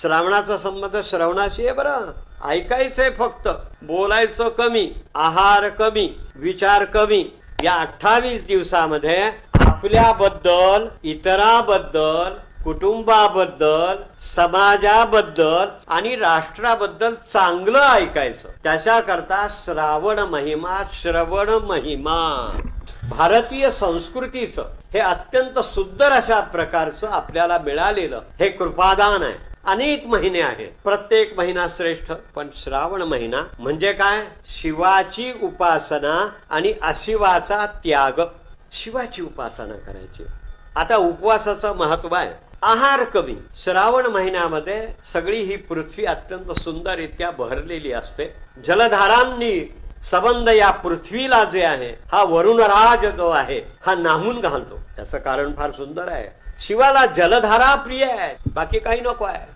श्रावणाचा संबंध श्रवणाशी आहे बरं. ऐकायचंय फक्त. बोलायचं कमी आहार कमी विचार कमी. या अठ्ठावीस दिवसामध्ये आपल्याबद्दल इतराबद्दल कुटुंबाबद्दल समाजाबद्दल आणि राष्ट्राबद्दल चांगलं ऐकायचं. त्याच्याकरता श्रावण महिमा श्रवण महिमा. भारतीय संस्कृतीचं हे अत्यंत सुंदर अशा प्रकारचं आपल्याला मिळालेलं हे कृपादान आहे. अनेक महिने आहेत. प्रत्येक महिना श्रेष्ठ पण श्रावण महिना म्हणजे काय? शिवाची उपासना आणि अशिवाचा त्याग. शिवाची उपासना करायची. आता उपवासाचं महत्त्व आहे. आहार कमी. श्रावण महिन्यामध्ये सगळी ही पृथ्वी अत्यंत सुंदररित्या भरलेली असते. जलधारांनी संबंध या पृथ्वीला जे आहे हा वरुणराज जो आहे हा नाहून घालतो. त्याचं कारण फार सुंदर आहे. शिवाला जलधारा प्रिय आहे. बाकी काही नको आहे.